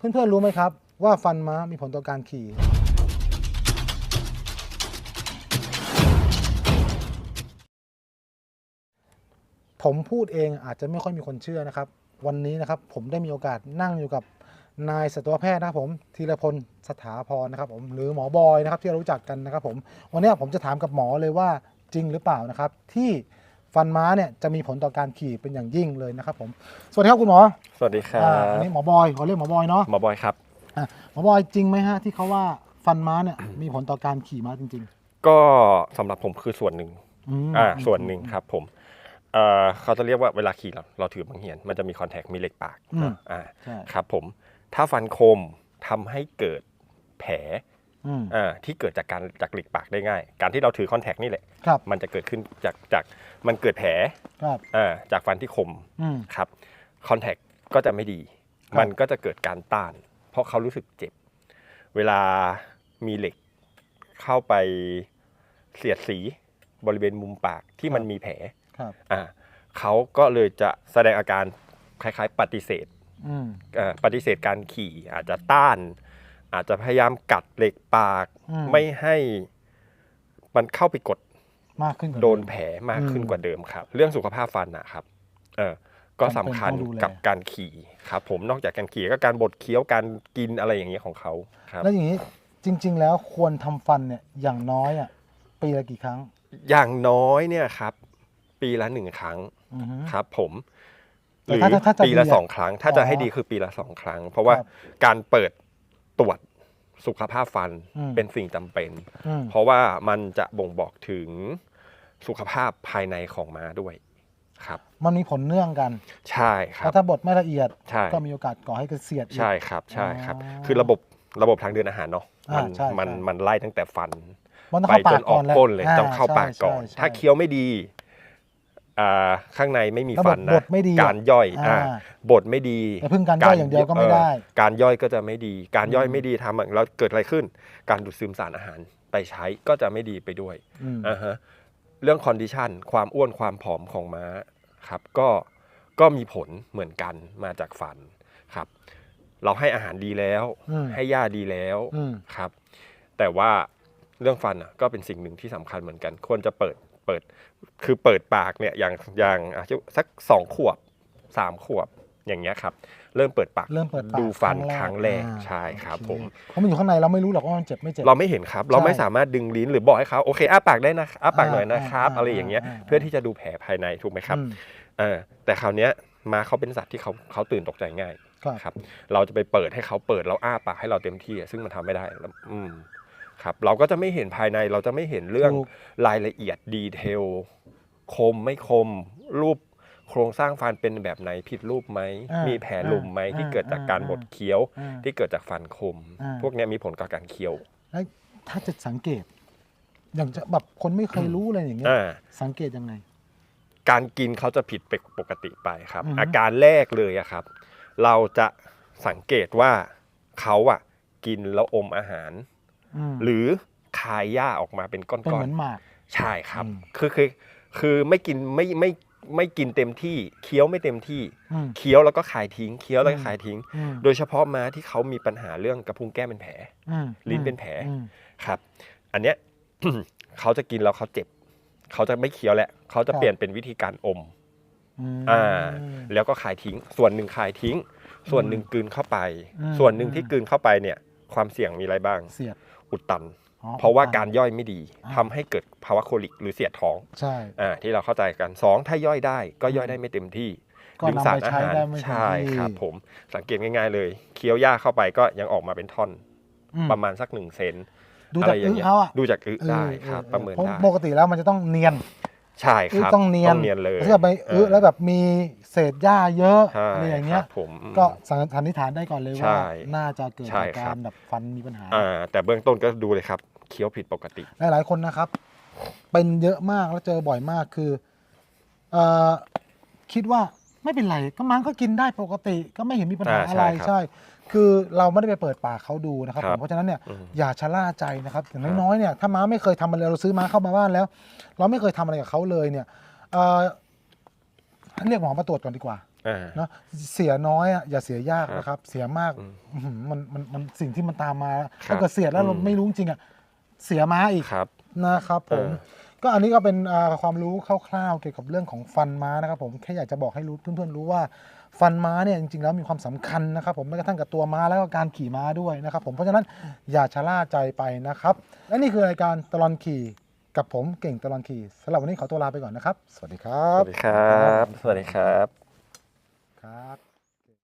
เพื่อนๆรู้ไหมครับ ว่าฟันม้ามีผลต่อการขี่ ผมพูดเองอาจจะไม่ค่อยมีคนเชื่อนะครับ วันนี้นะครับผมได้มีโอกาสนั่งอยู่กับนายสัตวแพทย์นะครับผมธีรพลสถาพรนะครับผมหรือหมอบอยนะครับที่เรารู้จักกันนะครับผมวันนี้ผมจะถามกับหมอเลยว่าจริงหรือเปล่านะครับที่ ฟันม้าเนี่ยจะมีผลต่อการขี่เป็นอย่างยิ่งเลยนะครับผมสวัสดีครับคุณหมอสวัสดีครัอ่าบอันนี้หมอบอยขอเรียกหมอบอยเนาะหมอบอยครับ อะหมอบอยจริงไหมฮะที่เขาว่าฟันม้าเนี่ย มีผลต่อการขี่ม้าจริงก็สำหรับผมคือส่วนหนึ่งๆอืมอ่าส่วนหนึ่งครับผมเอ่อเขาจะเรียกว่าเวลาขี่เราเราถือบังเหียน มันจะมีคอนแทคมีเหล็กปากอืมอ่าใช่ครับผม ถ้าฟันคมทำให้เกิดแผลอืมอ่า ที่เกิดจากการจากเหล็กปากได้ง่าย การที่เราถือคอนแทคนี่แหละครับมันจะเกิดขึ้นจากจากมันเกิดแผลครับอ่าจากฟันที่คมอืมครับคอนแทคก็จะไม่ดีครับมันก็จะเกิดการต้าน เพราะเขารู้สึกเจ็บ เวลามีเหล็กเข้าไปเสียดสีบริเวณมุมปากที่มันมีแผลครับอ่าเขาก็เลยจะแสดงอาการคล้ายๆ ปฏิเสธอืมเอ่อปฏิเสธการขี่อาจจะต้าน อาจจะพยายามกัดเหล็กปากอืมไม่ให้มันเข้าไปกดมากขึ้นกว่าโดเมนแผลมากขึ้นอืมกว่าเดิมครับ เรื่องสุขภาพฟันนะครับ เออก็สำคัญจำเป็นต้องดูแลกับการขี่ครับผมนอกจากการขี่ก็การบดเคี้ยวการกินอะไรอย่างเงี้ยของเขาครับ แล้วอย่างนี้จริง ๆ แล้วควรทำฟันเนี่ยอย่างน้อยอะปีละกี่ครั้ง อย่างน้อยเนี่ยครับ ปีละหนึ่งครั้งอือฮึครับ ผมหแต่รือถ้าถ้าถ้าจะปีละดีอะสองครั้ง ถ้าจะอ๋อให้ดีคือปีละสองครั้ง เพราะว่าครับการเปิด ตรวจสุขภาพฟันอืมเป็นสิ่งจำเป็นอืมเพราะว่ามันจะบ่งบอกถึงสุขภาพภายในของม้าด้วยครับ มันมีผลเนื่องกัน ใช่ครัแล้บวถ้าบดไม่ละเอียดใช่ก็มีโอกาสก่อให้กระเสียดอีกใช่ครับใช่ครับอ๋อคือระบบระบบทางเดินอาหารเนาะอ่ามันใช่มันใช่มันไล่ตั้งแต่ฟันมันต้องไปเข้าจปากนอก่ออกนเลยก้นเลยาต้องเข้าปากก่อนใช่ใช่ถ้าเคี้ยวไม่ดีอ่า ข้างในไม่มีระบบฟันบนะดไม่ดีการย่อยอ่าอ่าบดไม่ดีแต่พึ่งการย่อยอย่างเดียวก็ไม่ได้เออการย่อยก็จะไม่ดี การย่อยอืมไม่ดีทำแล้วเกิดอะไรขึ้น การดูดซึมสารอาหารไปใช้ก็จะไม่ดีไปด้วยอืมอ่าฮะเรื่องคอนดิชันความอ้วนความผอมของม้าครับก็ก็มีผลเหมือนกันมาจากฟันครับ เราให้อาหารดีแล้วอืมให้หญ้าดีแล้วอืมครับ แต่ว่าเรื่องฟันอะก็เป็นสิ่งหนึ่งที่สำคัญเหมือนกัน ควรจะเปิด เปิดคือเปิดปากเนี่ยอย่างอย่างอะสักสองขวบสามขวบอย่างเงี้ยครับ เริ่มเปิดปากเริ่มเปิดปากดูฟันคครั้รั้งงแรแรกกอ่าใช่ครับโอเผมเพราะมันอยู่ข้างในเราไม่รู้หรอกว่ามันเจ็บไม่เจ็บเราไม่เห็นครับ เราไม่ใช่สามารถดึงลิ้นหรือบอกให้เขาโอเคอ้าปากได้นะอ้าปากหน่อยนะครับอ่าอะไรอย่างเงี้ยอ่าอ่าเพื่อที่จะดูแผลภายในถูกไหมครับอืมเออแต่คราวเนี้ยมาเขาเป็นสัตว์ที่เขาเขาตื่นตกใจง่ายครับครับเราจะไปเปิดให้เขาเปิดแล้วอ้าปากให้เราเต็มที่อะซึ่งมันทำไม่ได้แล้วอืม ครับเราก็จะไม่เห็นภายในเราจะไม่เห็นเรื่องถูกรายละเอียดดีเทลคมไม่คม รูปโครงสร้างฟันเป็นแบบไหนผิดรูปไหมอ่ามีมีแผลหลุมไหมอ่าที่เกิดจากการอ่าบดเคี้ยวอ่าที่เกิดจากฟันคมอ่าพวกเนี้ยมีผลกับการเคี้ยว แล้วถ้าจะสังเกต อย่างจะแบบคนไม่เคยรู้อะไรอย่างเงี้ยอ่าสังเกตยังไง การกินเขาจะผิดปกติไปครับอือฮึอาการแรกเลยอะครับ เราจะสังเกตว่าเขาอะกินแล้วอมอาหารม หรือคายหญ้าออกมาเป็นก้เป็นอเหนมือนหมากๆใช่ครับอืมคือคือคือไม่กินไม่ไม่ไม่กินเต็มที่เคี้ยวไม่เต็มที่อืมเคี้ยวแล้วก็คายทิ้งเคี้ยวแล้วก็อืมคายทิ้งอืมโดยเฉพาะม้าที่เขามีปัญหาเรื่องกระพุ้งแก้มเป็นแผลอืมลิ้นเป็นแผลอืมครับ อันเนี้ยเขาจะกินแล้วเขาเจ็บ เขาจะไม่เคี้ยวแหละเขาจะเปลี่ยนเป็นวิธีการอมอืมอ่า แล้วก็คายทิ้ง ส่วนหนึ่งคายทิ้ง ส่วนหนึ่งกลืนเข้าไปอืมส่วนหนึ่งที่กลืนเข้าไปเนี่ย ความเสี่ยงมีอะไรบ้างเสียด อุดตันอ๋อเพราะว่าอุดตันการย่อยไม่ดีอ่าทำให้เกิดภาวะโคลิกหรือเสียดท้องใช่อ่าที่เราเข้าใจกันสองถ้าย่อยได้ก็ย่อยได้ไม่เต็มที่ก็ดึงนำสารไปอาใช้หารได้ไม่เต็มใช่ที่ครับผมสังเกตง่าย ๆ เลย เคี้ยวหญ้าเข้าไปก็ยังออกมาเป็นท่อนอืมประมาณสักหนึ่งเซนดูอะจากไรออึย่างเงี้ยเขาอะดูจากอึได้ครับออประเมินพาได้ปกติแล้วมันจะต้องเนียน ใช่คอึรับต้องเนียนเนียนเลยถ้าเกิดไปอึแล้วแบบมี เศษหญ้าเยอะใช่อะไรอย่างเงี้ยครับผม ก็สันนิษฐานได้ก่อนเลยใช่ว่าน่าจะเกิดใช่จากครัการบแบบฟันมีปัญหา อ่าแต่เบื้องต้นก็ดูเลยครับเคี้ยวผิดปกติ หลายๆคนนะครับ เป็นเยอะมากแล้วเจอบ่อยมากคือเอ่อคิดว่าไม่เป็นไรก็มันก็กินได้ปกติก็ไม่เห็นมีปัญหาอ่าอะไรใช่ครับใช่ คือเราไม่ได้ไปเปิดปากเขาดูนะครับครัผบมเพราะฉะนั้นเนี่ยอืมอย่าชะล่าใจนะครับอย่างครับน้อยๆเนี่ยถ้าม้าไม่เคยทำอะไรเราซื้อม้าเข้ามาบ้านแล้ว เราไม่เคยทำอะไรกับเขาเลยเนี่ยเอ่อ เรียกหมอมาตรวจก่อนดีกว่าอ่า เนาะเสียน้อยอะอย่าเสียยากครับนะครับ เสียมากอืมอื้อหือมันมันมันสิ่งที่มันตามมาครับถ้าเกิดเสียแล้วเราอืม ไม่รู้จริงๆอะเสียม้าอีก ครับ นะครับผมเออ ก็อันนี้ก็เป็นอ่าความรู้คร่าวๆเกี่ยวกับเรื่องของฟันม้านะครับผมแค่อยากจะบอกให้รู้เพื่อนๆรู้ว่าฟันม้าเนี่ยจริงๆแล้วมีความสำคัญนะครับผมแม้กระทั่งกับตัวม้าแล้วก็การขี่ม้าด้วยนะครับผมเพราะฉะนั้นอย่าชะล่าใจไปนะครับและนี่คือรายการตลอนขี่ กับผมเก่งตลอนขี่สำหรับวันนี้ขอตัวลาไปก่อนนะครับ สวัสดีครัสบ วัสดีครับ สวัสดีครับ ครับ